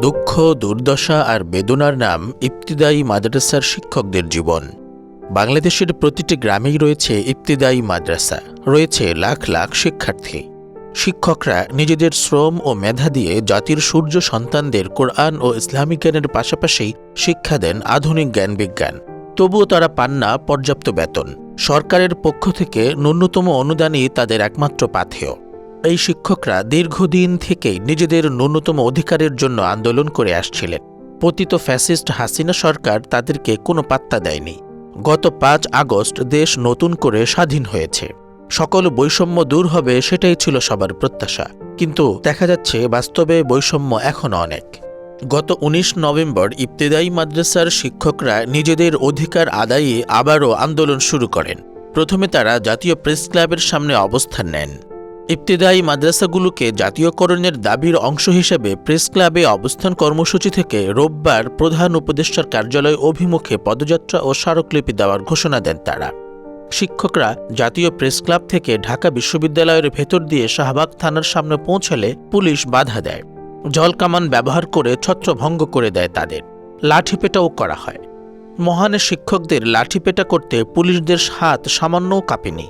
দুঃখ, দুর্দশা আর বেদনার নাম ইবতিদায়ী মাদ্রাসার শিক্ষকদের জীবন। বাংলাদেশের প্রতিটি গ্রামেই রয়েছে ইবতিদায়ী মাদ্রাসা। রয়েছে লাখ লাখ শিক্ষার্থী। শিক্ষকরা নিজেদের শ্রম ও মেধা দিয়ে জাতির সূর্য সন্তানদের কোরআন ও ইসলামিক জ্ঞানের পাশাপাশি শিক্ষা দেন আধুনিক জ্ঞান বিজ্ঞান। তবুও তারা পান না পর্যাপ্ত বেতন। সরকারের পক্ষ থেকে ন্যূনতম অনুদানই তাদের একমাত্র পাথেয়। এই শিক্ষকরা দীর্ঘদিন থেকেই নিজেদের ন্যূনতম অধিকারের জন্য আন্দোলন করে আসছিলেন। পতিত ফ্যাসিস্ট হাসিনা সরকার তাদেরকে কোনো পাত্তা দেয়নি। গত পাঁচ আগস্ট দেশ নতুন করে স্বাধীন হয়েছে। সকল বৈষম্য দূর হবে সেটাই ছিল সবার প্রত্যাশা। কিন্তু দেখা যাচ্ছে বাস্তবে বৈষম্য এখনও অনেক। গত ১৯ নভেম্বর ইবতেদায়ী মাদ্রাসার শিক্ষকরা নিজেদের অধিকার আদায়ে আবারও আন্দোলন শুরু করেন। প্রথমে তারা জাতীয় প্রেস ক্লাবের সামনে অবস্থান নেন। ইবতেদায়ী মাদ্রাসাগুলোকে জাতীয়করণের দাবির অংশ হিসেবে প্রেস ক্লাবে অবস্থান কর্মসূচি থেকে রোববার প্রধান উপদেষ্টার কার্যালয় অভিমুখে পদযাত্রা ও স্মারকলিপি দেওয়ার ঘোষণা দেন তারা। শিক্ষকরা জাতীয় প্রেস ক্লাব থেকে ঢাকা বিশ্ববিদ্যালয়ের ভেতর দিয়ে শাহবাগ থানার সামনে পৌঁছালে পুলিশ বাধা দেয়। জলকামান ব্যবহার করে ছত্রভঙ্গ করে দেয় তাদের। লাঠিপেটাও করা হয়। মহানের শিক্ষকদের লাঠিপেটা করতে পুলিশদের হাত সামান্যও কাঁপেনি।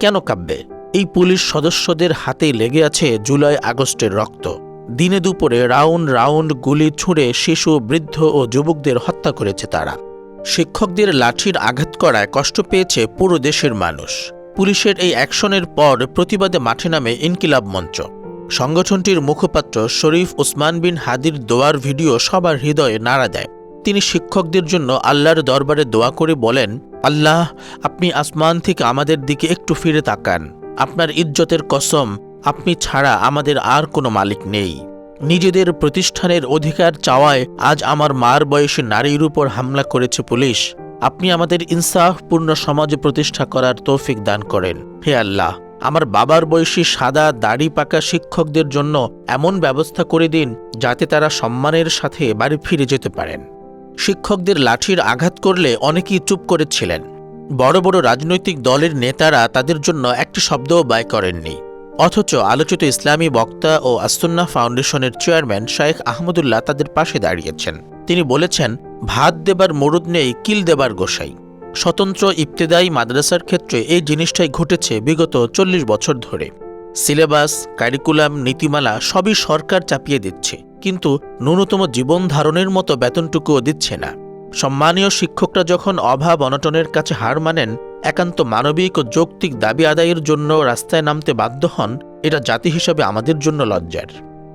কেন কাঁপবে? এই পুলিশ সদস্যদের হাতেই লেগে আছে জুলাই আগস্টের রক্ত। দিনে দুপুরে রাউন্ড রাউন্ড গুলি ছুঁড়ে শিশু, বৃদ্ধ ও যুবকদের হত্যা করেছে তারা। শিক্ষকদের লাঠির আঘাত করায় কষ্ট পেয়েছে পুরো দেশের মানুষ। পুলিশের এই অ্যাকশনের পর প্রতিবাদে মাঠে নামে ইনকিলাব মঞ্চ। সংগঠনটির মুখপাত্র শরীফ ওসমান বিন হাদির দোয়ার ভিডিও সবার হৃদয়ে নাড়া দেয়। তিনি শিক্ষকদের জন্য আল্লাহর দরবারে দোয়া করে বলেন, আল্লাহ, আপনি আসমান থেকে আমাদের দিকে একটু ফিরে তাকান। আপনার ইজ্জতের কসম, আপনি ছাড়া আমাদের আর কোনো মালিক নেই। নিজেদের প্রতিষ্ঠানের অধিকার চাওয়ায় আজ আমার মার বয়সী নারীর উপর হামলা করেছে পুলিশ। আপনি আমাদের ইনসাফপূর্ণ সমাজ প্রতিষ্ঠা করার তৌফিক দান করেন। হে আল্লাহ, আমার বাবার বয়সী সাদা দাড়ি পাকা শিক্ষকদের জন্য এমন ব্যবস্থা করে দিন যাতে তারা সম্মানের সাথে বাড়ি ফিরে যেতে পারেন। শিক্ষকদের লাঠির আঘাত করলে অনেকেই চুপ করেছিলেন। বড় বড় রাজনৈতিক দলের নেতারা তাদের জন্য একটি শব্দও ব্যয় করেননি। অথচ আলোচিত ইসলামী বক্তা ও আসুন্না ফাউন্ডেশনের চেয়ারম্যান শায়েখ আহমদুল্লাহ তাদের পাশে দাঁড়িয়েছেন। তিনি বলেছেন, ভাত দেবার মরুদ নেই, কিল দেবার গোসাই। স্বতন্ত্র ইবতেদায়ী মাদ্রাসার ক্ষেত্রে এই জিনিসটাই ঘটেছে বিগত চল্লিশ বছর ধরে। সিলেবাস, কারিকুলাম, নীতিমালা সবই সরকার চাপিয়ে দিচ্ছে, কিন্তু ন্যূনতম জীবন ধারণের মতো বেতনটুকুও দিচ্ছে না। সম্মানীয় শিক্ষকরা যখন অভাব অনটনের কাছে হার মানেন, একান্ত মানবিক ও যৌক্তিক দাবি আদায়ের জন্য রাস্তায় নামতে বাধ্য হন, এটা জাতি হিসাবে আমাদের জন্য লজ্জার।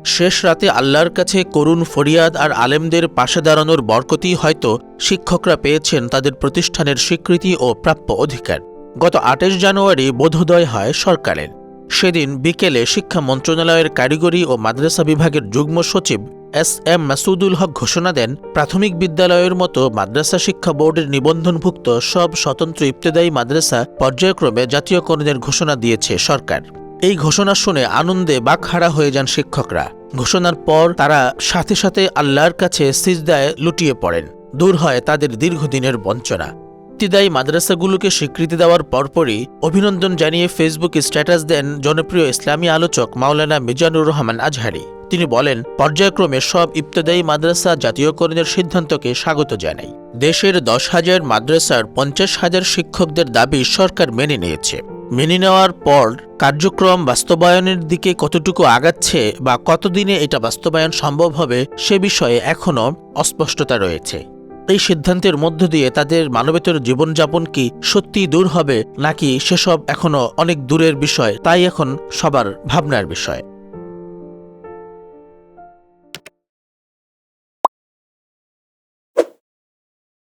শেষ রাতে আল্লাহর কাছে করুণ ফরিয়াদ আর আলেমদের পাশে দাঁড়ানোর বরকতেই হয়তো শিক্ষকরা পেয়েছেন তাদের প্রতিষ্ঠানের স্বীকৃতি ও প্রাপ্য অধিকার। গত আঠাশ জানুয়ারি বোধোদয় হয় সরকারের। সেদিন বিকেলে শিক্ষা মন্ত্রণালয়ের কারিগরি ও মাদ্রাসা বিভাগের যুগ্ম সচিব এস এম মাসুদুল হক ঘোষণা দেন, প্রাথমিক বিদ্যালয়ের মতো মাদ্রাসা শিক্ষা বোর্ডের নিবন্ধনভুক্ত সব স্বতন্ত্র ইবতেদায়ী মাদ্রাসা পর্যায়ক্রমে জাতীয়করণের ঘোষণা দিয়েছে সরকার। এই ঘোষণা শুনে আনন্দে বাকহারা হয়ে যান শিক্ষকরা। ঘোষণার পর তারা সাথে সাথে আল্লাহর কাছে সিজদায় লুটিয়ে পড়েন। দূর হয় তাদের দীর্ঘদিনের বঞ্চনা। ইবতিদায়ী মাদ্রাসাগুলোকে স্বীকৃতি দেওয়ার পরপরই অভিনন্দন জানিয়ে ফেসবুকে স্ট্যাটাস দেন জনপ্রিয় ইসলামী আলোচক মাওলানা মিজানুর রহমান আজহারি। তিনি বলেন, পর্যায়ক্রমে সব ইবতদায়ী মাদ্রাসা জাতীয়করণের সিদ্ধান্তকে স্বাগত জানাই। দেশের দশ হাজার মাদ্রাসার পঞ্চাশ হাজার শিক্ষকদের দাবি সরকার মেনে নিয়েছে। মেনে নেওয়ার পর কার্যক্রম বাস্তবায়নের দিকে কতটুকু আগাচ্ছে বা কতদিনে এটা বাস্তবায়ন সম্ভব হবে সে বিষয়ে এখনও অস্পষ্টতা রয়েছে। এই সিদ্ধান্তের মধ্য দিয়ে তাদের মানবেতর জীবনযাপন কি সত্যি দূর হবে নাকি সেসব এখনও অনেক দূরের বিষয়, তাই এখন সবার ভাবনার বিষয়।